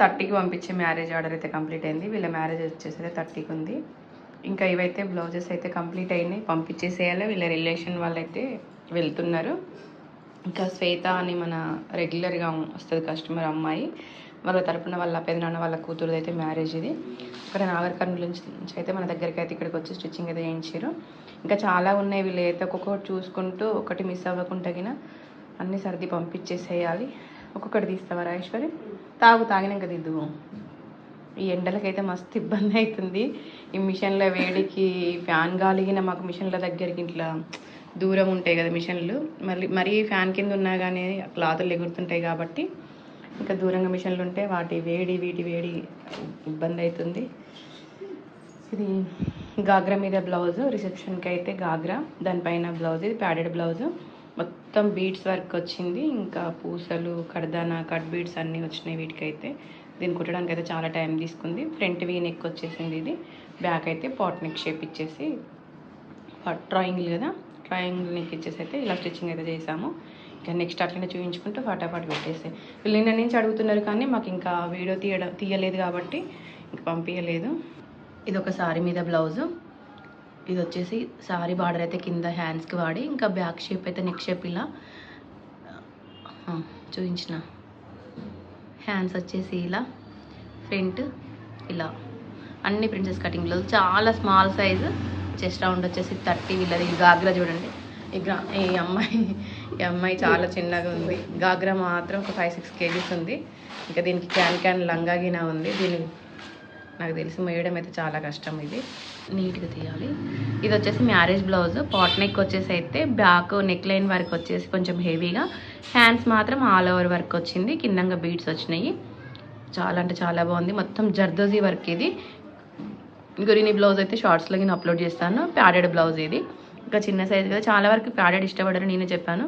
థర్టీకి పంపించే marriage order అయితే కంప్లీట్ అయింది. వీళ్ళ మ్యారేజ్ వచ్చేసరికి థర్టీకి ఉంది. ఇంకా ఇవైతే బ్లౌజెస్ అయితే కంప్లీట్ అయినాయి. పంపించేసేయాలి. వీళ్ళ రిలేషన్ వాళ్ళైతే వెళ్తున్నారు. ఇంకా శ్వేత అని మన రెగ్యులర్గా వస్తుంది కస్టమర్ అమ్మాయి. వాళ్ళ తరపున వాళ్ళ పెదనాన్న వాళ్ళ కూతురుది అయితే మ్యారేజ్ ఇది. ఇక్కడ నాగర్కర్నూలు నుంచి నుంచి అయితే మన దగ్గరికి అయితే ఇక్కడికి వచ్చి స్టిచ్చింగ్ అయితే చేయించారు. ఇంకా చాలా ఉన్నాయి. వీళ్ళు అయితే ఒక్కొక్కటి చూసుకుంటూ ఒకటి మిస్ అవ్వకుండా అన్ని సర్ది పంపించేసేయాలి. ఒక్కొక్కటి తీస్తావా రాజేశ్వరి? తాగు తాగినాక దిద్దువు ఈ ఎండలకైతే మస్తు ఇబ్బంది అవుతుంది ఈ మిషన్ల వేడికి ఫ్యాన్ గాలిగిన మాకు మిషన్ల దగ్గరికి ఇట్లా దూరం ఉంటాయి కదా మిషన్లు. మళ్ళీ మరీ ఫ్యాన్ కింద ఉన్నా కానీ క్లాతులు ఎగురుతుంటాయి కాబట్టి ఇంకా దూరంగా మిషన్లు ఉంటే వాటి వేడి వీటి వేడి ఇబ్బంది అవుతుంది ఇది గాగ్రా మీద బ్లౌజ్ రిసెప్షన్కి అయితే గాగ్రా. దానిపైన బ్లౌజ్ ఇది ప్యాడెడ్ బ్లౌజ్. మొత్తం బీడ్స్ వర్క్ వచ్చింది. ఇంకా పూసలు కడదానా కట్ బీడ్స్ అన్నీ వచ్చినాయి వీటికైతే. దీన్ని కుట్టడానికి అయితే చాలా టైం తీసుకుంది. ఫ్రంట్ వీ నెక్ వచ్చేసింది ఇది. బ్యాక్ అయితే పాట్ నెక్ షేప్ ఇచ్చేసి ట్రాయింగ్లు కదా? ట్రయాంగిల్ నెక్ ఇచ్చేసి అయితే ఇలా స్టిచ్చింగ్ అయితే చేసాము. ఇంకా నెక్స్ట్ అట్లనే చూపించుకుంటూ ఫటాఫట్ పెట్టేసి. వీళ్ళు నిన్న నుంచి అడుగుతున్నారు కానీ మాకు ఇంకా వీడియో తీయడం తీయలేదు కాబట్టి ఇంకా పంపించలేదు ఇది ఒక సారీ మీద బ్లౌజు. ఇది వచ్చేసి సారీ బార్డర్ అయితే కింద హ్యాండ్స్కి వాడి ఇంకా బ్యాక్ షేప్ అయితే నెక్ షేప్ ఇలా చూపించిన. హ్యాండ్స్ వచ్చేసి ఇలా ఫ్రంట్ ఇలా. అన్ని ప్రిన్సెస్ కటింగ్ చాలా స్మాల్ సైజు చెస్ట్ రౌండ్ వచ్చేసి థర్టీ వీళ్ళది ఈ గాగ్రా చూడండి. ఈ గ్రా ఈ అమ్మాయి ఈ అమ్మాయి చాలా చిన్నగా ఉంది. గాగ్రా మాత్రం ఒక ఫైవ్ సిక్స్ కేజీస్ ఉంది. ఇంకా దీనికి క్యాన్ క్యాన్ లంగాగినా ఉంది. దీని నాకు తెలిసి మోయడం అయితే చాలా కష్టం ఇది. నీట్గా తీయాలి. ఇది వచ్చేసి మ్యారేజ్ బ్లౌజ్. పాట్ నెక్ వచ్చేసి అయితే బ్యాక్ నెక్ లైన్ వర్క్ వచ్చేసి కొంచెం హెవీగా. హ్యాండ్స్ మాత్రం ఆల్ ఓవర్ వర్క్ వచ్చింది. కిందంగా బీడ్స్ వచ్చినాయి. చాలా అంటే చాలా బాగుంది. మొత్తం జర్దోజీ వర్క్ ఇది. గురిని నేను బ్లౌజ్ అయితే షార్ట్స్లో నేను అప్లోడ్ చేస్తాను. ప్యాడెడ్ బ్లౌజ్ ఇది. ఇంకా చిన్న సైజ్ కదా. చాలా వరకు ప్యాడెడ్ ఇష్టపడరు నేనే చెప్పాను.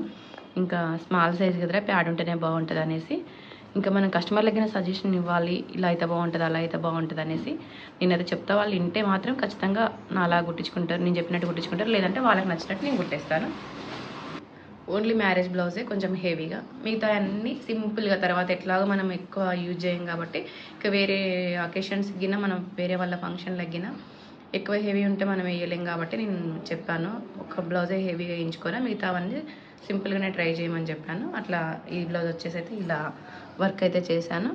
ఇంకా స్మాల్ సైజ్ కదా ప్యాడ్ ఉంటేనే బాగుంటుంది అనేసి ఇంకా మనం కస్టమర్లకి సజెషన్ ఇవ్వాలి ఇలా అయితే బాగుంటుంది అలా అయితే బాగుంటుంది అనేసి నేనైతే చెప్తా వాళ్ళు వింటే మాత్రం ఖచ్చితంగా నా అలా కుట్టించుకుంటారు నేను చెప్పినట్టు కుట్టించుకుంటారు లేదంటే వాళ్ళకి నచ్చినట్టు నేను కుట్టేస్తాను. ఓన్లీ మ్యారేజ్ బ్లౌజే కొంచెం హెవీగా మిగతా అన్నీ సింపుల్గా తర్వాత ఎట్లాగో మనం ఎక్కువ యూజ్ చేయం కాబట్టి ఇంకా వేరే అకేషన్స్ గిన మనం వేరే వాళ్ళ ఫంక్షన్లకి గిన ఎక్కువ హెవీ ఉంటే మనం వేయలేం కాబట్టి నేను చెప్పాను. ఒక బ్లౌజే హెవీగా వేయించుకోరా మిగతావన్నీ సింపుల్గానే ట్రై చేయమని చెప్పాను. అట్లా ఈ బ్లౌజ్ వచ్చేసి అయితే ఇలా వర్క్ అయితే చేశాను.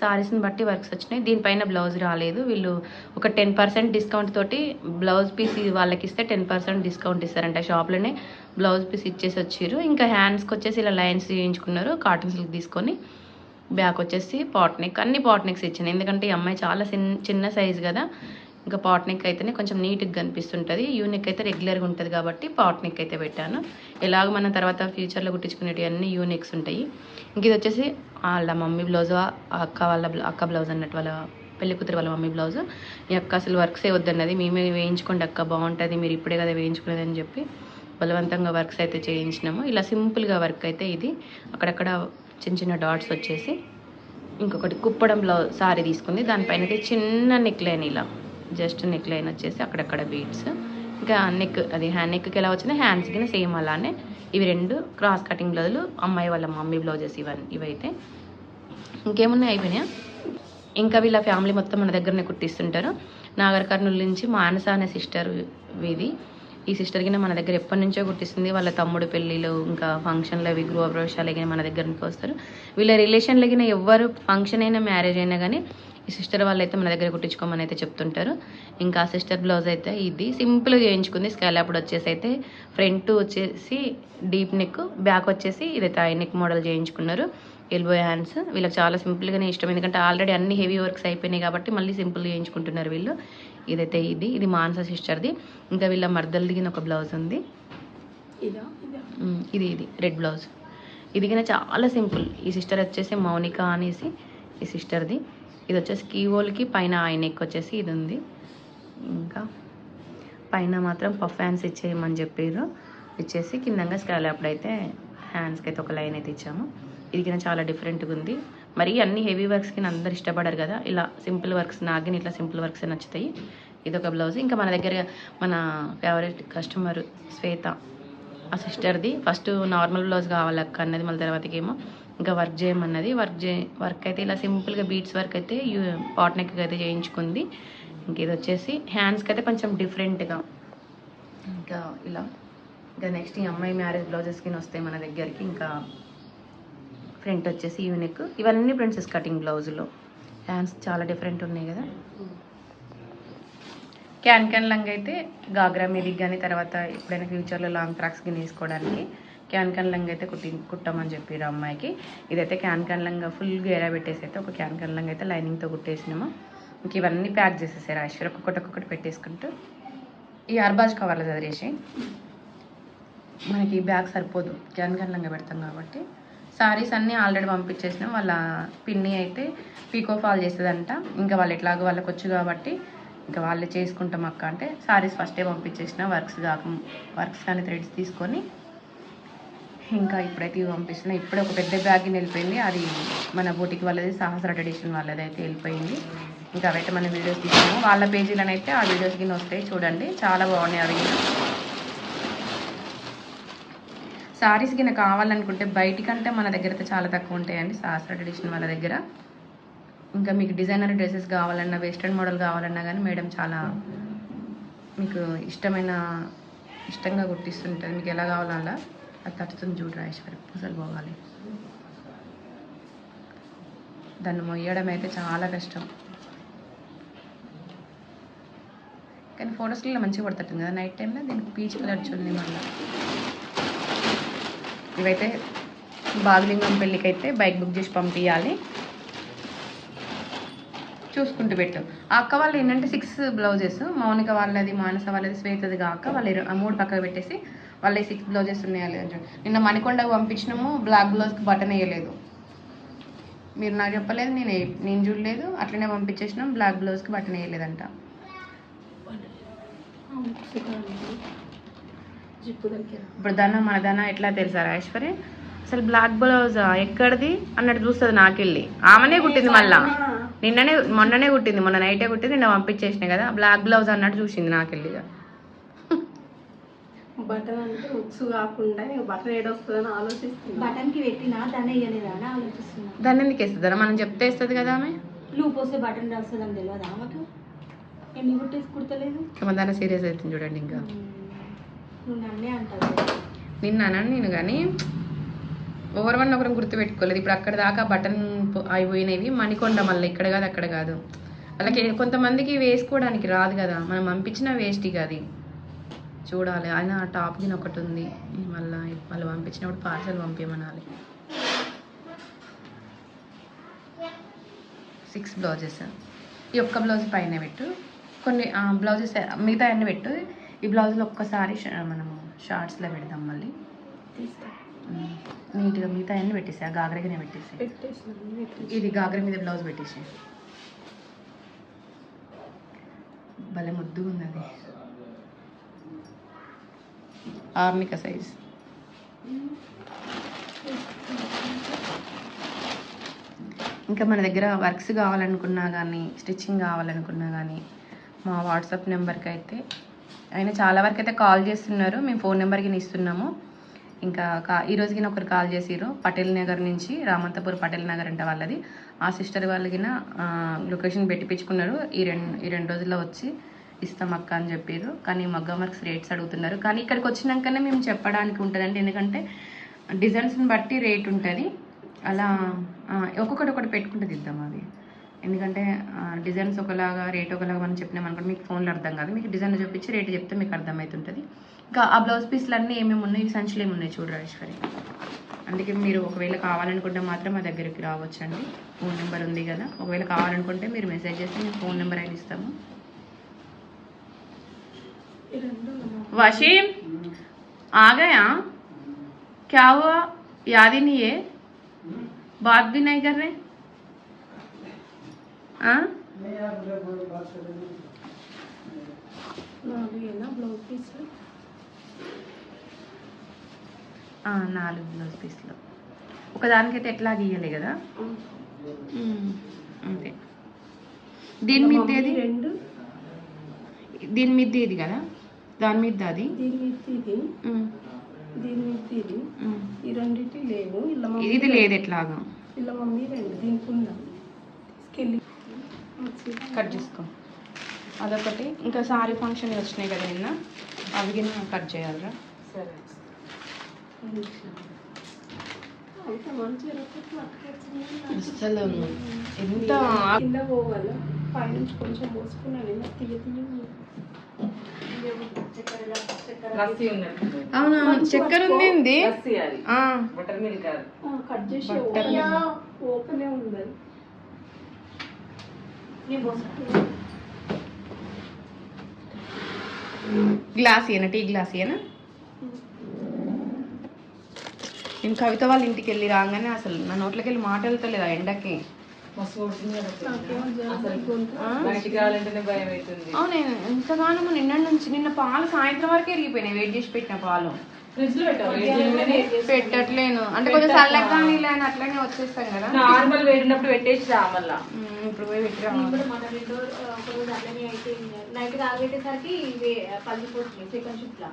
సారీస్ని బట్టి వర్క్స్ వచ్చినాయి. దీనిపైన బ్లౌజ్ రాలేదు. వీళ్ళు ఒక టెన్ పర్సెంట్ డిస్కౌంట్ తోటి బ్లౌజ్ పీస్ వాళ్ళకి ఇస్తే టెన్ పర్సెంట్ డిస్కౌంట్ ఇస్తారంట. షాప్లోనే బ్లౌజ్ పీస్ ఇచ్చేసి వచ్చారు ఇంకా హ్యాండ్స్కి వచ్చేసి ఇలా లైన్స్ చేయించుకున్నారు కాటన్ సిల్క్ తీసుకొని. బ్యాక్ వచ్చేసి పాట్నిక్ అన్ని పాట్నిక్స్ ఇచ్చాను. ఎందుకంటే ఈ అమ్మాయి చాలా చిన్న చిన్న కదా. ఇంకా పాట్నిక్ అయితేనే కొంచెం నీట్గా కనిపిస్తుంటుంది. యూనిక్ అయితే రెగ్యులర్గా ఉంటుంది కాబట్టి పాట్నిక్ అయితే పెట్టాను. ఎలాగ మనం తర్వాత ఫ్యూచర్లో కుట్టించుకునేవి అన్ని యూనిక్స్ ఉంటాయి. ఇంక ఇది వచ్చేసి వాళ్ళ మమ్మీ బ్లౌజ్ ఆ అక్క వాళ్ళ అక్క బ్లౌజ్ అన్నట్టు వాళ్ళ పెళ్ళి కూతురు వాళ్ళ మమ్మీ బ్లౌజ్. ఈ అక్క అసలు వర్క్సే వద్దన్నది. మేమే వేయించుకోండి అక్క బాగుంటుంది. మీరు ఇప్పుడే కదా వేయించుకునేది అని చెప్పి బలవంతంగా వర్క్స్ అయితే చేయించినాము. ఇలా సింపుల్గా వర్క్ అయితే ఇది. అక్కడక్కడ చిన్న చిన్న డాట్స్ వచ్చేసి ఇంకొకటి కుప్పడం సారీ తీసుకుంది. దానిపైన చిన్న నెక్లైన్ ఇలా జస్ట్ నెక్లైన్ వచ్చేసి అక్కడక్కడ బీడ్స్ ఇంకా నెక్ అది హ్యాండ్ నెక్కి ఎలా వచ్చిందో? హ్యాండ్స్ కింద సేమ్ అలానే. ఇవి రెండు క్రాస్ కటింగ్ బ్లౌజులు అమ్మాయి వాళ్ళ మమ్మీ బ్లౌజెస్ ఇవన్నీ ఇవైతే. ఇంకేమున్నాయి అయిపోయినాయా? ఇంకా వీళ్ళ ఫ్యామిలీ మొత్తం మన దగ్గరనే కుట్టిస్తుంటారు. నాగర్ కర్నూలు నుంచి మానస అనే సిస్టర్ ఇది ఈ సిస్టర్ కింద మన దగ్గర ఎప్పటి నుంచో కుట్టిస్తుంది వాళ్ళ తమ్ముడు పెళ్ళిళ్ళు ఇంకా ఫంక్షన్లు అవి గృహప్రవేశాలు అయినా మన దగ్గరికి వస్తారు. వీళ్ళ రిలేషన్లు గిన ఎవ్వరు ఫంక్షన్ అయినా మ్యారేజ్ అయినా కానీ ఈ సిస్టర్ వాళ్ళైతే మన దగ్గర కుట్టించుకోమని అయితే చెప్తుంటారు. ఇంకా సిస్టర్ బ్లౌజ్ అయితే ఇది సింపుల్గా చేయించుకుంది. స్కాలప్ వచ్చేసి అయితే ఫ్రంట్ వచ్చేసి డీప్ నెక్ బ్యాక్ వచ్చేసి ఇదైతే ఐ నెక్ మోడల్ చేయించుకున్నారు. ఎల్బో హ్యాండ్స్ వీళ్ళకి చాలా సింపుల్గానే ఇష్టం. ఎందుకంటే ఆల్రెడీ అన్ని హెవీ వర్క్స్ అయిపోయినాయి కాబట్టి మళ్ళీ సింపుల్ చేయించుకుంటున్నారు వీళ్ళు. ఇదైతే ఇది ఇది మానస సిస్టర్ది. ఇంకా వీళ్ళ మర్దలు దిగిన ఒక బ్లౌజ్ ఉంది. ఇదా? ఇదా? Red blouse. ఇది కింద చాలా సింపుల్. ఈ సిస్టర్ వచ్చేసి మౌనిక అనేసి ఈ సిస్టర్ది. ఇది వచ్చేసి కీవోల్కి పైన నెక్ వచ్చేసి ఇది ఉంది. ఇంకా పైన మాత్రం పఫ్ హ్యాండ్స్ ఇచ్చేయమని చెప్పారు ఇచ్చేసి కిందంగా స్కాలప్ అయితే హ్యాండ్స్కి అయితే ఒక లైన్ అయితే ఇచ్చాము. ఇది కింద చాలా డిఫరెంట్గా ఉంది. మరి అన్ని హెవీ వర్క్స్కి అందరు ఇష్టపడరు కదా. ఇలా సింపుల్ వర్క్స్ నాగిన ఇట్లా సింపుల్ వర్క్స్ నచ్చుతాయి. ఇది ఒక బ్లౌజ్. ఇంకా మన దగ్గర మన ఫేవరెట్ కస్టమర్ శ్వేత ఆ సిస్టర్ది ఫస్ట్ నార్మల్ బ్లౌజ్ కావాలి అక్క అన్నది మళ్ళీ తర్వాతకి ఏమో ఇంకా వర్క్ చేయమన్నది. వర్క్ చే వర్క్ అయితే ఇలా సింపుల్గా బీట్స్ వర్క్ అయితే పాట్ నెక్ అయితే చేయించుకుంది. ఇంక ఇది వచ్చేసి హ్యాండ్స్కి అయితే కొంచెం డిఫరెంట్గా ఇంకా ఇలా ఇంకా నెక్స్ట్ ఈ అమ్మాయి మ్యారేజ్ బ్లౌజెస్కి వస్తాయి మన దగ్గరికి. ఇంకా ప్రింట్ వచ్చేసి యూనిక్. ఇవన్నీ ప్రింట్స్ కటింగ్ బ్లౌజులో. హ్యాండ్స్ చాలా డిఫరెంట్ ఉన్నాయి కదా. క్యాన్ క్యాన్ లంగ్ అయితే గాగ్రా మీదికి కానీ తర్వాత ఎప్పుడైనా ఫ్యూచర్లో లాంగ్ ఫ్రాక్స్ కానీ వేసుకోవడానికి క్యాన్ క్యాన్ లంగ్ అయితే కుట్టి కుట్టమని చెప్పారు అమ్మాయికి. ఇదైతే క్యాన్ క్యాన్ లంగ్ ఫుల్ గేరా పెట్టేసి అయితే ఒక క్యాన్ క్యాన్ లంగ్ అయితే లైనింగ్తో కుట్టేసినాము. ఇంక ఇవన్నీ ప్యాక్ చేసేసారు ఐశ్వర్య. ఒక్కొక్కటి ఒక్కొక్కటి పెట్టేసుకుంటూ. ఈ అర్బాజ్ కవర్లో చదివేసి మనకి బ్యాగ్ సరిపోదు. క్యాన్ క్యాన్ లంగా పెడతాం కాబట్టి. సారీస్ అన్నీ ఆల్రెడీ పంపించేసినాం. వాళ్ళ పిన్ని అయితే పీకో ఫాల్ చేసేదంట ఇంకా వాళ్ళు ఎట్లాగో వాళ్ళకి వచ్చు కాబట్టి ఇంకా వాళ్ళే చేసుకుంటాం అక్క అంటే సారీస్ ఫస్టే పంపించేసిన వర్క్స్ కాక వర్క్స్ కానీ థ్రెడ్స్ తీసుకొని ఇంకా ఇప్పుడైతే ఇవి పంపిస్తున్నా. ఇప్పుడే ఒక పెద్ద బ్యాగ్ వెళ్ళిపోయింది. అది మన బూటికి వాళ్ళది సహస్ర ట్రెడిషన్ వాళ్ళది అయితే వెళ్ళిపోయింది. ఇంకా అవైతే మన వీడియోస్ తీసాము వాళ్ళ పేజీలోనైతే ఆ వీడియోస్ కింద వస్తాయి. చూడండి. చాలా బాగున్నాయి అవి. సారీస్ కింద కావాలనుకుంటే బయటికంటే మన దగ్గర అయితే చాలా తక్కువ ఉంటాయండి సహస్ర ట్రెడిషన్ వాళ్ళ దగ్గర. ఇంకా మీకు డిజైనర్ డ్రెస్సెస్ కావాలన్నా వెస్ట్రన్ మోడల్ కావాలన్నా కానీ మేడం చాలా మీకు ఇష్టమైన ఇష్టంగా గుర్తిస్తుంటుంది. మీకు ఎలా కావాలో అలా అది తట్టుతుంది చూడు రాజేశ్వరి. పూసలు పోవాలి. దాన్ని మొయ్యడం అయితే చాలా కష్టం. కానీ ఫొటోస్లో మంచిగా పడుతుంది కదా. నైట్ టైంలో దీనికి పీచ్ కలర్ చూడండి మళ్ళీ. ఇవైతే బాగలింగం పెళ్ళికి అయితే బైక్ బుక్ చేసి పంపించాలి చూసుకుంటూ పెట్టు. అక్క వాళ్ళు ఏంటంటే సిక్స్ బ్లౌజెస్ మౌనిక వాళ్ళది మానస వాళ్ళది శ్వేతది కాక వాళ్ళు మూడు పక్కకు పెట్టేసి వాళ్ళ సిక్స్ బ్లౌజెస్ ఉన్నాయా లేదు నిన్న మణికొండకు పంపించినాము బ్లాక్ బ్లౌజ్కి బటన్ వేయలేదు. మీరు నాకు చెప్పలేదు నేను నేను చూడలేదు అట్లనే పంపించేసినాం బ్లాక్ బ్లౌజ్కి బటన్ వేయలేదంట. జిప్పు ఇప్పుడు దాన మన దాన ఎట్లా తెలుసా ఐశ్వర్య? అసలు బ్లాక్ బ్లౌజ్ ఎక్కడిది? అన్నట్టు చూస్తుంది నాకెళ్ళి. ఆమెనే కుట్టింది మళ్ళా. నిన్ననే మొన్ననే కుట్టింది. మొన్న నైటే కుట్టింది నిన్న పంపించేసిన కదా. బ్లాక్ బ్లౌజ్ అన్నట్టు చూసింది నాకెళ్ళి ఇక. బటన్ అంటే ఉక్సు కాకుండా బటన్ ఏడొస్తుందని ఆలోచిస్తున్నా. బటన్కి పెట్టినా దాన్ని ఆలోచిస్తున్నా. దాన్ని ఎందుకు వేస్తుంది? మనం చెప్తే వేస్తుంది కదా ఆమె. లూప్ వస్తే బటన్ వస్తుందని తెలియదు ఆమెకు? ఎన్ని కుట్టేసి కుడతలేదు? దాన్ని సీరియస్ అవుతుంది చూడండి ఇంకా. నిన్న అన్నాను నేను కానీ ఓవర్ వన్ ఒకరం గుర్తుపెట్టుకోలేదు. ఇప్పుడు అక్కడ దాకా బటన్ అయిపోయినవి మణికొండ మళ్ళీ ఇక్కడ కాదు అక్కడ కాదు. అలాగే కొంతమందికి వేసుకోవడానికి రాదు కదా. మనం పంపించిన వేస్ట్ ఇక అది. చూడాలి. ఆయన ఆ టాప్ కింద ఒకటి ఉంది. మళ్ళీ మళ్ళీ పంపించినప్పుడు పార్సల్ పంపించమనాలి సిక్స్ బ్లౌజెస్. ఈ ఒక్క బ్లౌజ్ పైన పెట్టు. కొన్ని బ్లౌజెస్ మిగతా అన్ని పెట్టు. ఈ బ్లౌజ్లో ఒక్కసారి మనము షార్ట్స్లో పెడదాం మళ్ళీ. నీట్గా మిగతా అన్ని పెట్టేసి ఆ గాగ్రగానే పెట్టేసి ఇది గాగ్ర మీద బ్లౌజ్ పెట్టేసి భలే ముద్దుగా ఉంది అది. ఆర్నిక సైజ్. ఇంకా మన దగ్గర వర్క్స్ కావాలనుకున్నా కానీ స్టిచ్చింగ్ కావాలనుకున్నా కానీ మా వాట్సాప్ నెంబర్కి అయితే ఆయన చాలా వరకు అయితే కాల్ చేస్తున్నారు. మేము ఫోన్ నెంబర్కి ఇస్తున్నాము. ఇంకా కా ఈ రోజుకి ఒకరు కాల్ చేసిరు పటేల్ నగర్ నుంచి రామంతపూర్ పటేల్ నగర్ అంటే వాళ్ళది. ఆ సిస్టర్ వాళ్ళకి లొకేషన్ పెట్టిపించుకున్నారు ఈ రెండు ఈ రెండు రోజుల్లో వచ్చి ఇస్తాం అక్క అని చెప్పారు కానీ మగ్గం వర్క్స్ రేట్స్ అడుగుతున్నారు. కానీ ఇక్కడికి వచ్చినాకనే మేము చెప్పడానికి ఉంటుందండి. ఎందుకంటే డిజైన్స్ని బట్టి రేట్ ఉంటుంది. అలా ఒక్కొక్కటి ఒకటి పెట్టుకుంటే ఇద్దాం అది ఎందుకంటే డిజైన్స్ ఒకలాగా రేట్ ఒకలాగా మనం చెప్పినాం అనుకోండి మీకు ఫోన్లో అర్థం కాదు మీకు డిజైన్ చూపించి రేట్ చెప్తే మీకు అర్థమవుతుంటుంది ఇంకా ఆ బ్లౌజ్ పీస్లు అన్నీ ఏమేమి ఉన్నాయి ఈ సంచులు ఏమి ఉన్నాయి చూడు రాజేశ్వరి అందుకే మీరు ఒకవేళ కావాలనుకుంటే మాత్రం మా దగ్గరికి రావచ్చండి ఫోన్ నెంబర్ ఉంది కదా ఒకవేళ కావాలనుకుంటే మీరు మెసేజ్ చేస్తే మేము ఫోన్ నెంబర్ అయినా ఇస్తాము ఈ రెండు वशीम आ गया क्या हुआ याद ही नहीं है बात भी नहीं कर रहे हाँ నాలుగేనా బ్లౌజ్ పీస్లు నాలుగు బ్లౌజ్ పీస్లు ఒకదానికైతే ఎట్లా గీయాలి కదా? అంతే. దీని మీద ఏది? రెండు. దీని మీద ఇది కదా? దాని మీద అది? దీని మీద ఇది. దీని మీద ఇది. ఈ రెండింటి లేవు. ఇది లేదు ఎట్లాగా? ఇలా మమ్మీ రెండు. దీనికి ఉందా? కట్ చేసుకో. అదొకటి. ఇంకా సారీ ఫంక్షన్ వచ్చినాయి కదా నిన్న. అవి గిన్నె కట్ చేయాలరా. అసలు ఎంత? కింద పోవాలి? పైనుంచి కొంచెం పోసుకున్నాను తీయ తీయ అవునా? చక్కెర ఉంది బటర్ మిల్క్ కట్ చేసి ఓపెన్ ఉంది గ్లాస్ ఇయనా టీ గ్లాస్ ఇయనా నేను కవిత వాళ్ళ ఇంటికి వెళ్ళి రాగానే అసలు నా నోట్లోకి వెళ్ళి మాట వెళ్తలేదు ఆ? ఎండకి అవును ఎంతగానో నిన్న నుంచి నిన్న పాలు సాయంత్రం వరకు ఎరిగిపోయినాయి వెయిట్ చేసి పెట్టిన పాలు. లో పెట్టట్లేను. అంటే కొంచెం చల్లగా అని అట్లనే వచ్చేస్తాం కదా. నార్మల్ వేడినప్పుడు పెట్టేసి రా మళ్ళా. ఇప్పుడు పోయి పెట్టి అయితే నైట్ తాగబెట్టేసరికి ఇవి పలిగిపోతుంది సెకండ్ షిఫ్ట్ లా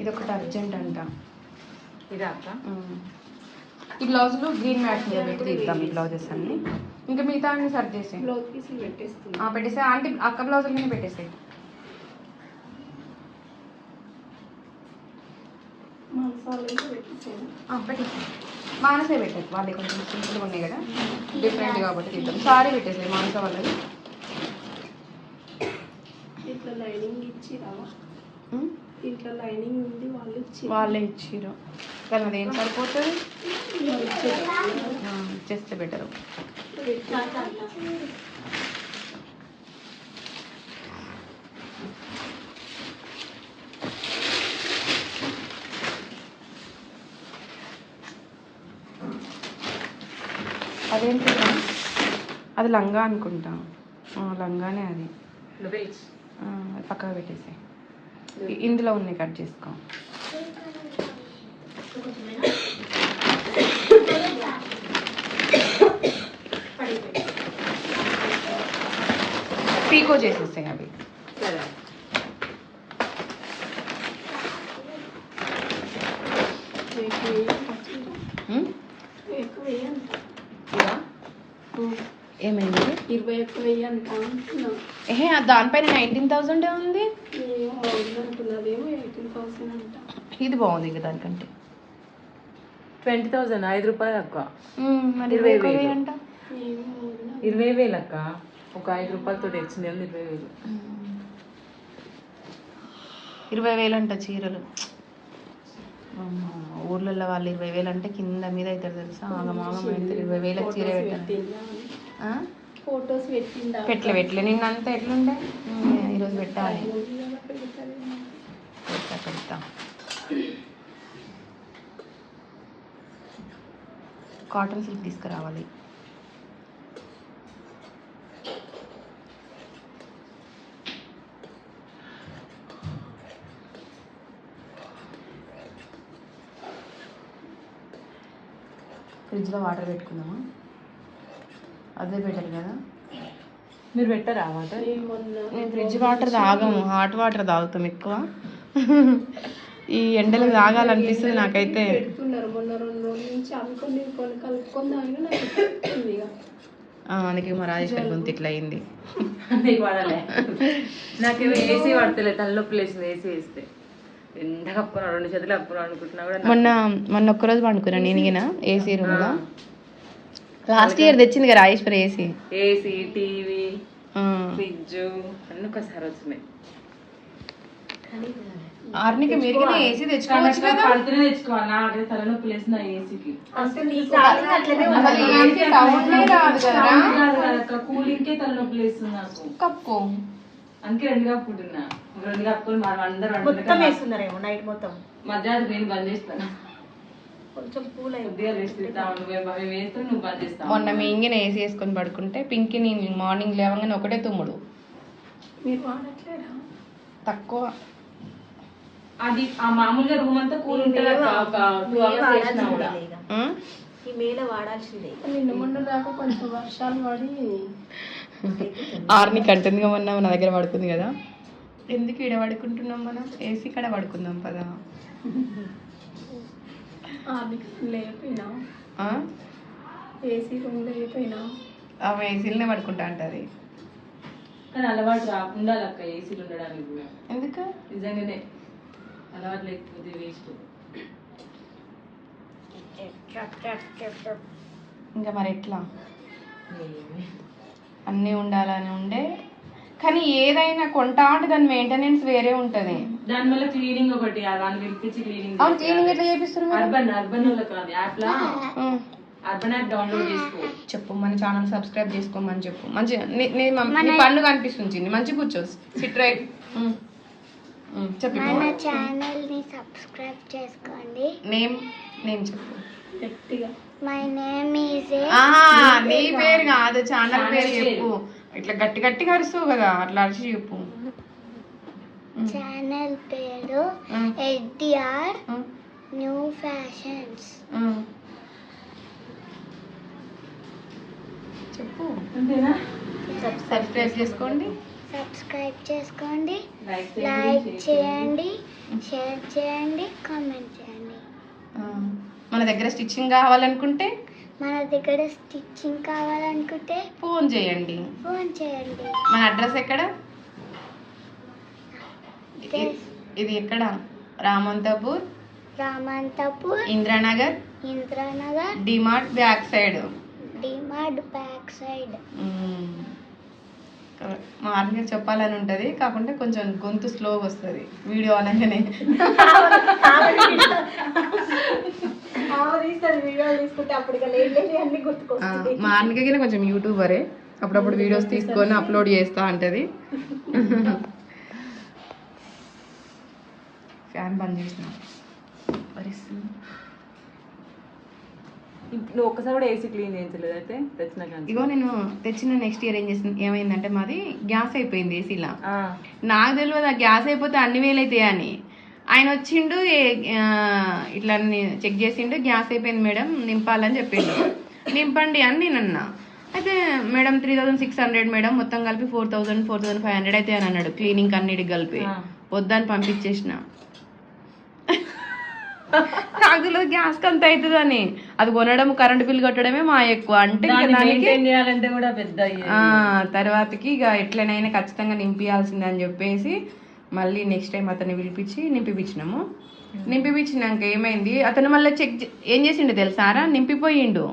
ఇది ఒకటి అర్జెంట్ అంట. ఇదా. ఈ బ్లౌజులు గ్రీన్ మ్యాట్ మీద పెట్టి తీద్దాం ఈ బ్లౌజెస్ అన్ని. ఇంకా మిగతా అన్ని సర్చ్ చేసి బ్లౌజ్ పీసులు పెట్టేస్తుంది పెట్టేసే ఆంటీ అక్క బ్లౌజులు పెట్టేసాయి మసాలా ఇంకా పెట్టేసాను పెట్టేసి మానసే పెట్టారు వాళ్ళే కొంచెం సింపుల్గా ఉన్నాయి కదా డిఫరెంట్ కాబట్టి తీద్దాం సారీ పెట్టేసాయి మానస వాళ్ళది ఇట్లా లైనింగ్ ఇచ్చి ఇట్లా లైనింగ్ ఉంది వాళ్ళు ఇచ్చి వాళ్ళే ఇచ్చిర్రు కానీ ఏం సరిపోతుంది వాళ్ళు ఇచ్చేస్తే బెటరు అదేంటి అది? లంగా అనుకుంటా. లంగానే అది పక్కకు పెట్టేసి. ఇందులో ఉన్నాయి కట్ చేసుకో. పీకో చేసేసాయి అవి. సరే ఎక్కువ వేయండి పచ్చడి. ఉమ్? ఎక్కువ వేయండి ఇదా ఏమైంది ఎక్కువ అంటున్నా ఏహే దానిపైన నైన్టీన్ థౌసండ్ ఉంది? ఎయిటీన్ థౌసండ్ అంట. ఇది బాగుంది ఇంకా దానికంటే. ట్వంటీ థౌసండ్ ఐదు రూపాయలు అక్క. మరి ఇరవై వేలు. అంట? ఇరవై వేలు అక్క. ఒక ఐదు రూపాయలతో తెచ్చింది ఏమో ఇరవై వేలు. ఇరవై వేలు అంట చీరలు. అమ్మా, ఊర్లలో వాళ్ళు ఇరవై వేలు అంటే కింద మీద అవుతారు తెలుసా? ఆగమాగం అయితే ఇరవై వేలకు చీర ఆ? ఫొటోస్ పెట్టిందా పెట్లే పెట్లే నిన్నంతా ఎట్లుండే? ఈరోజు పెట్టాలి. పెడతా పెడతా. కాటన్ సిల్క్ తీసుకురావాలి. ఫ్రిడ్జ్లో వాటర్ పెట్టుకుందామా? అదే బెటర్ కదా? మీరు పెట్టరా మొన్న నేను ఫ్రిడ్జ్ వాటర్ తాగము హాట్ వాటర్ తాగుతాం ఎక్కువ. ఈ ఎండలకు తాగాలనిపిస్తుంది నాకైతే. పెడుతున్నారు మొన్న రెండు రోజుల నుంచి అనుకొని కొన్ని కలుపుకొని తాగినా నాకు పెడుతుంది ఇక. ఆ, అందుకే మా రాజేశ్వరి గొంతు ఇట్లా అయింది. నాకేమో ఏసీ పడతలే తలనొప్పి లేచింది ఏసీ వేస్తే. ఎంత కప్పుకున్నా రెండు చేతులు కప్పుకున్నా అనుకుంటున్నా కూడా మొన్న మొన్న ఒక్కరోజు పండుకున్నా నేను ఏసీ రూమ్లో. లాస్ట్ ఇయర్ తెచ్చింది కదా Rajeshwari AC. AC TV fridge అన్ని ఒకసారి వచ్చినాయి. ఆర్నికి మీరు గిన ఏసీ తెచ్చుకోవచ్చు కదా? పడుతూనే తెచ్చుకోవాలి. తలనొప్పి లేసిన ఏసీకి. తలనొప్పి లేస్తుంది నాకు. కప్పుకో. అందుకే రెండు కప్పుకుంటున్నా రెండు కప్పుకొని మనం అందరూ మొత్తం వేస్తున్నారేమో నైట్ మొత్తం. మధ్యాహ్నం నేను బంద్ చేస్తాను. కొంచెం కూల్ అయింది మొన్న మీ ఇంగిన ఏసీ వేసుకొని పడుకుంటే పింకి నేను మార్నింగ్ లేవగానే ఒకటే తుమ్ముడు. మీరు వాడట్లేదా? తక్కువ. అది ఆ మామూలుగా రూమ్ అంతా కూల్ ఉంటుంది. ఒక టూ అవర్స్ వేసినా కూడా. ఆ? ఈ మేల వాడాల్సిందే నిన్న మొన్న దాకా కొంచెం వర్షాలు పడి ఆర్ని కంటుంది మొన్న నా దగ్గర పడుకుంది కదా. ఎందుకు ఈడ పడుకుంటున్నాం మనం? ఏసీ కాడ పడుకుందాం పదా ఆర్డికి లేకపోయినా ఆ? ఏసీ రూమ్ లేకపోయినా ఆమె ఏసీలోనే పడుకుంటా అంటది. కానీ అలవాటు రాకుండా అక్క ఏసీలు ఉండడానికి కూడా. ఎందుకు? నిజంగానే అలవాటు లేకపోతే వేస్ట్. ఇంకా మరి ఎట్లా? అన్నీ ఉండాలని ఉండే. కానీ ఏదైనా కొంటా అంటే దాని మెయింటెనెన్స్ వేరే ఉంటది. దానివల్ల క్లీనింగ్ ఒకటి దాన్ని పిలిపించి క్లీనింగ్ అవును క్లీనింగ్ ఎట్లా చేపిస్తారు మీరు? అర్బన్ అర్బన్ కాదు యాప్ లా. అర్బన్ యాప్ డౌన్లోడ్ చేసుకో. చెప్పు మన ఛానల్ సబ్స్క్రైబ్ చేసుకోమని చెప్పు. మంచి నీ నీ మమ్- నీ పండు కనిపిస్తుంది మంచి కూర్చో సిట్ రైట్ చెప్పు మన ఛానల్ని సబ్స్క్రైబ్ చేసుకోండి. నేమ్ నేమ్ చెప్పు. గట్టిగా. మై నేమ్ ఈజ్ నీ పేరు కాదు. ఛానల్ పేరు. చెప్పు. ఇట్లా గట్టి గట్టిగా అరుస్తావు కదా అట్లా అరిచి చెప్పు. ఛానల్ పేరు ఉం. ఎడ్డిఆర్ ఉం. New fashions. చెప్పు అంతేనా? సబ్స్క్రైబ్ చేసుకోండి. సబ్స్క్రైబ్ చేసుకోండి. లైక్ చేయండి షేర్ చేయండి. కామెంట్ చేయండి ఆ, మన దగ్గర స్టిచ్చింగ్ కావాలనుకుంటే మన దగ్గర స్టిచ్చింగ్ కావాలనుకుంటే ఫోన్ చేయండి. ఫోన్ చేయండి. మన అడ్రస్ ఎక్కడ? ఇది ఎక్కడ? Ramanthapur Ramanthapur Indiranagar Indiranagar DMart back side. DMart back side. Morning చెప్పాలని ఉంటుంది కాకుంటే కొంచెం గొంతు స్లోగా వస్తుంది. వీడియో అనగానే. మార్నింగ్ కొంచెం యూట్యూబరే. అప్పుడప్పుడు వీడియోస్ తీసుకొని అప్లోడ్ చేస్తా అంటది. ఫ్యాన్ బంద్ చేసిన. వరిస్తుంది. నువ్వు ఒక్కసారి కూడా ఏసీ క్లీన్ చేయించలేదు అయితే? తెచ్చిన ఇగో నేను తెచ్చిన నెక్స్ట్ ఇయర్ ఏం చేసింది? ఏమైందంటే మాది గ్యాస్ అయిపోయింది ఏసీలా. నాకు తెలియదు ఆ గ్యాస్ అయిపోతే అన్ని వేలు అవుతాయి అని. ఆయన వచ్చిండు ఇట్లా చెక్ చేసిండు గ్యాస్ అయిపోయింది మేడం నింపాలని చెప్పిండు. నింపండి అని నేను అన్నా అయితే madam three thousand six hundred madam మొత్తం కలిపి four thousand four thousand five hundred అయితే అని అన్నాడు క్లీనింగ్ అన్నిటికి కలిపి. వద్దని పంపించేసిన. నాకు తెలియదు గ్యాస్ అంత అవుతుందని. అది కొనడం కరెంట్ బిల్ కట్టడమే మా ఎక్కువ. అంటే దానికి కూడా పెద్ద తర్వాతకి ఇక ఎట్లనైనా ఖచ్చితంగా నింపియాల్సిందే అని చెప్పేసి మళ్ళీ నెక్స్ట్ టైం అతన్ని పిలిపించి నింపిపించినాము నింపిపించినాక ఏమైంది? అతను మళ్ళీ చెక్ ఏం చేసిండు తెలుసారా నింపిపోయిండు.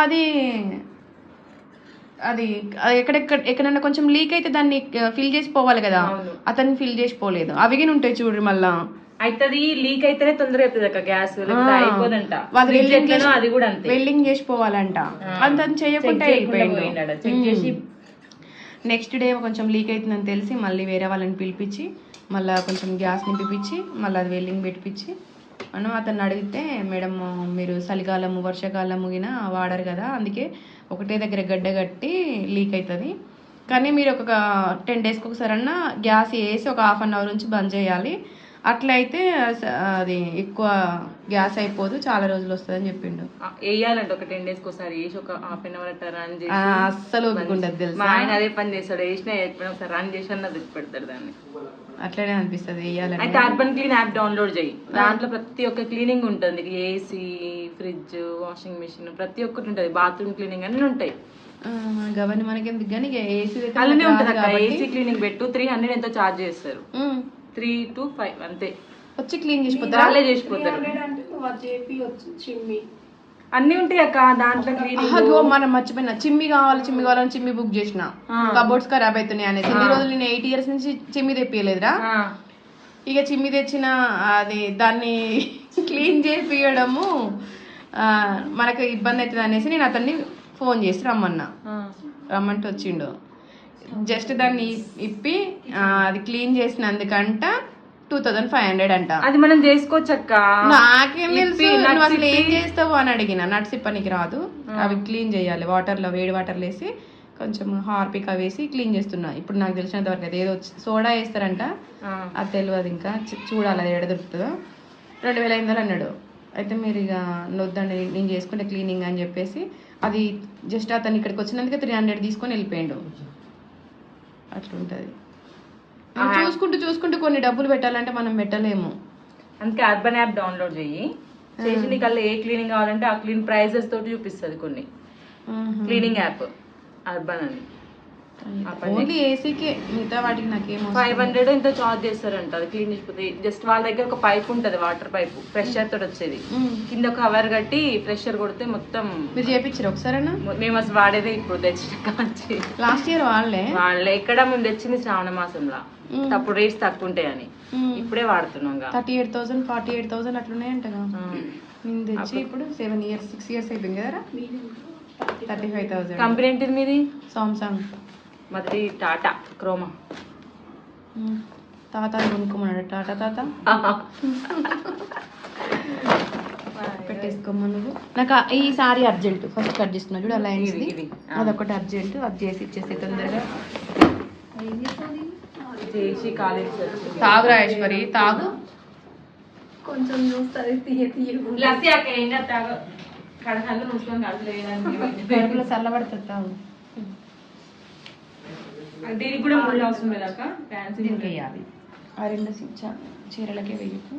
అది అది ఎక్కడెక్కడ ఎక్కడన్నా కొంచెం లీక్ అయితే దాన్ని ఫిల్ చేసి పోవాలి కదా. అతన్ని ఫిల్ చేసి పోలేదు. అవి గిన ఉంటాయి చూడు మళ్ళా. అయితది లీక్ అయితేనే తొందరగా అవుతుంది అక్క గ్యాస్ అయిపోదంట. అది కూడా అంతే. వెల్డింగ్ చేసి పోవాలంట. అంత చేయకుండా చెక్ చేసి నెక్స్ట్ డే కొంచెం లీక్ అవుతుందని తెలిసి మళ్ళీ వేరే వాళ్ళని పిలిపించి మళ్ళీ కొంచెం గ్యాస్ నింపిపించి మళ్ళీ అది వెల్డింగ్ పెట్టిపించి మనం అతన్ని అడిగితే మేడం మీరు చలికాలము వర్షాకాలము గిన వాడరు కదా అందుకే ఒకటే దగ్గర గడ్డ కట్టి లీక్ అవుతుంది కానీ మీరు ఒక టెన్ డేస్కి ఒకసారన్నా గ్యాస్ వేసి ఒక హాఫ్ అన్ అవర్ నుంచి బంద్ చేయాలి. అట్లయితే అది ఎక్కువ గ్యాస్ అయిపోదు చాలా రోజులు వస్తుంది అని చెప్పిండు వేయాలంట ఒక టెన్ డేస్ ఒకసారి వేసి ఒక హాఫ్ అన్ అవర్ అట్లా రన్ చేసి. అస్సలు ఉండదు తెలుసా? మా ఆయన అదే పని చేస్తాడు వేసినా వేయకపోయినా ఒకసారి రన్ చేసి అన్న తెచ్చి పెడతాడు దాన్ని. అట్లనే అనిపిస్తుంది వేయాలని అయితే అర్బన్ క్లీన్ యాప్ డౌన్లోడ్ చేయి. దాంట్లో ప్రతి ఒక్క క్లీనింగ్ ఉంటుంది. ఏసీ ఫ్రిడ్జ్ వాషింగ్ మిషన్ ప్రతి ఒక్కటి ఉంటుంది. బాత్రూమ్ క్లీనింగ్ అన్ని ఉంటాయి. ఆ, గవని మనకి ఎందుకు కానీ ఏసీ అలానే ఉంటుంది ఏసీ క్లీనింగ్ పెట్టు. త్రీ హండ్రెడ్ ఎంతో చార్జ్ చేస్తారు. త్రీ టు ఫైవ్ అంతే. వచ్చి క్లీన్ చేసిపోతారా? వాళ్ళే చేసిపోతారు. అన్ని ఉంటాయి అక్క దాంట్లో మనం మర్చిపోయినా. చిమ్మి కావాలి చిమ్మి కావాలని చిమ్మి బుక్ చేసిన. కబోర్డ్స్ ఖరాబ్ అవుతున్నాయి అనేసి. ఇన్ని రోజులు నేను ఎయిట్ ఇయర్స్ నుంచి చిమ్మి తెప్పియలేదురా? ఇక చిమ్మి తెచ్చిన అది దాన్ని క్లీన్ చేపియడము ఆ, మనకు ఇబ్బంది అవుతుంది అనేసి నేను అతన్ని ఫోన్ చేసి రమ్మన్నా. రమ్మంటే వచ్చిండు. జస్ట్ దాన్ని ఇప్పి అది క్లీన్ చేసినందుకంట టూ థౌజండ్ ఫైవ్ హండ్రెడ్ అంట. అది మనం చేసుకోవచ్చు అక్క. నాకేం తెలుసు నువ్వు అసలు ఏం. చేస్తావు అని అడిగిన. నట్స్ ఇప్పనికి రాదు. అవి క్లీన్ చేయాలి. వాటర్లో వేడి వాటర్ వేసి కొంచెం హార్పిక్ వేసి క్లీన్ చేస్తున్నా. ఇప్పుడు నాకు తెలిసినంత వరకు అయితే ఏదో సోడా వేస్తారంట. అది తెలియదు ఇంకా. చూడాలి అది ఎడ దొరుకుతుందో. రెండు వేల ఐదు వందలు అన్నాడు. అయితే మీరు ఇక వద్దండి నేను చేసుకుంటే క్లీనింగ్ అని చెప్పేసి అది జస్ట్ అతను ఇక్కడికి వచ్చినందుకే త్రీ హండ్రెడ్ తీసుకొని వెళ్ళిపోయాడు. అట్లుంటుంది. చూసుకుంటూ చూసుకుంటూ కొన్ని డబ్బులు పెట్టాలంటే మనం పెట్టలేము. అందుకే అర్బన్ యాప్ డౌన్లోడ్ చెయ్యి. చేసి నీకు అలా ఏ క్లీనింగ్ కావాలంటే ఆ క్లీన్ ప్రైజెస్ తోటి చూపిస్తుంది కొన్ని. క్లీనింగ్ యాప్ అర్బన్ అని. ఓన్లీ ఏసీకే మిగతా వాటికి నాకేం అవసరం ఫైవ్ హండ్రెడ్ ఎంతో చార్జ్ చేస్తారంట అది క్లీన్ చేసిపోతే జస్ట్ వాళ్ళ దగ్గర ఒక పైప్ ఉంటుంది వాటర్ పైప్ ప్రెషర్ తోటి వచ్చేది. కింద కవర్ కట్టి ప్రెషర్ కొడితే మొత్తం మీరు చేపించారు ఒకసారేనా మేము అసలు వాడేదే ఇప్పుడు తెచ్చిన కాంచి. లాస్ట్ ఇయర్ వాళ్ళే? వాళ్ళే ఎక్కడ మేము తెచ్చింది శ్రావణ మాసంలో. అప్పుడు రేట్స్ తక్కువ ఉంటాయని. ఇప్పుడే వాడుతున్నాం. Thirty eight thousand forty eight thousand అట్లున్నాయంటగా ఆ. నేను తెచ్చి ఇప్పుడు సెవెన్ ఇయర్స్ సిక్స్ ఇయర్స్ అయిపోయింది కదా థర్టీ ఫైవ్ థౌసండ్ కంపెనీ ఏంటిది మీది? సామ్సంగ్ మాది టాటా క్రోమా. తాత కొనుక్కోమన్నాడు. టాటా తాత? పెట్టేసుకోమా నువ్వు. నాకు ఈ సారీ అర్జెంట్. ఫస్ట్ కట్ చేస్తున్నా చూడు అలా. ఆ. అదొకటి అర్జెంట్. అది చేసి ఇచ్చేసి తొందరగా. చేసి కాలేజ్ తాగు రాజేశ్వరి తాగు. కొంచెం చూస్తుంది తీయ తీయ లస్సీ అక్క ఏం తాగు కడకల్లో నుంచుకొని కడలేదని కడుపులో చల్లబడుతుంది తాగు. దీనికి కూడా ముళ్ళు అవసరం లేదా అక్క? ఫ్యాన్సీ దీనికి వేయాలి. ఆ రెండు చీరలకే వెయ్యకు